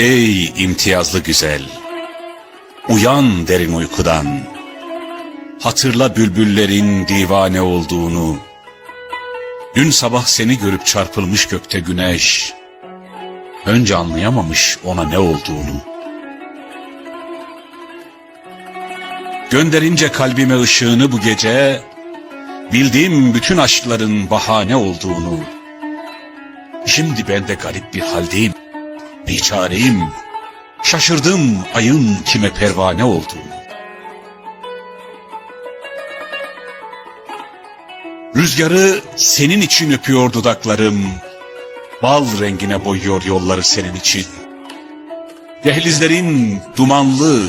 Ey imtiyazlı güzel, uyan derin uykudan. Hatırla bülbüllerin divane olduğunu. Dün sabah seni görüp çarpılmış gökte güneş. Önce anlayamamış ona ne olduğunu. Gönderince kalbime ışığını bu gece, bildiğim bütün aşkların bahane olduğunu. Şimdi ben de garip bir haldeyim, biçareyim. Şaşırdım ayın kime pervane olduğunu. Rüzgarı senin için öpüyor dudaklarım. Bal rengine boyuyor yolları senin için. Dehlizlerin dumanlı,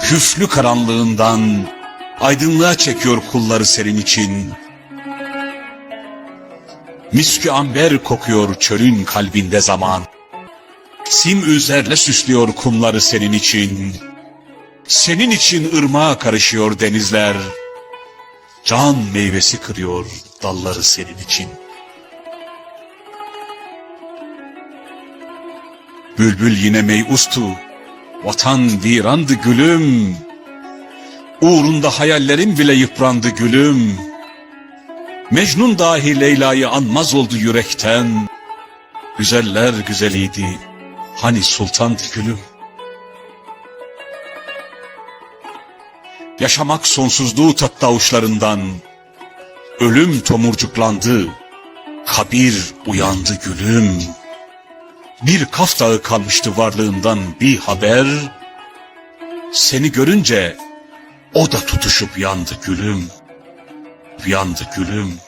küflü karanlığından aydınlığa çekiyor kulları senin için. Miskü amber kokuyor çölün kalbinde zaman. Sim üzerle süslüyor kumları senin için. Senin için ırmağa karışıyor denizler. Can meyvesi kırıyor dalları senin için. Bülbül yine meyustu. Vatan virandı gülüm. Uğrunda hayallerim bile yıprandı gülüm. Mecnun dahi Leyla'yı anmaz oldu yürekten. Güzeller güzeliydi. Hani sultandı gülüm. Yaşamak sonsuzluğu tattı avuçlarından. Ölüm tomurcuklandı. Kabir uyandı gülüm. Bir kaf dağı kalmıştı varlığından bir haber. Seni görünce o da tutuşup yandı gülüm. Yandı gülüm.